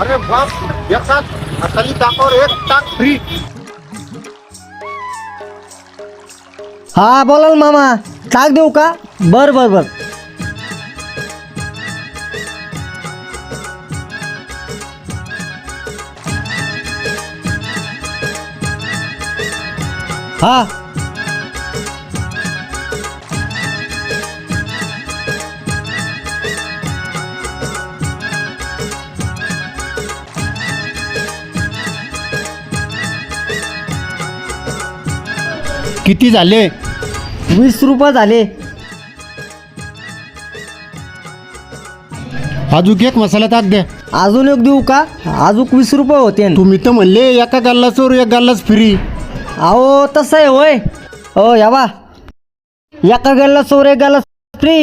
अरे बाप एक साथ असली ताकावर एक ताक फ्री हा बोला ना मामा. टाक देऊ का? बर बर बर. हा. किती झाले? वीस रुपये झाले. अजून एक मसाला ताक द्या अजून एक देऊ का? अजून वीस रुपये होते. तुम्ही तर म्हणले एका गल्लासवर एक गल्लास फ्री अहो तसं आहे होय. हो या बा. एका गेला चोर एक गेला फ्री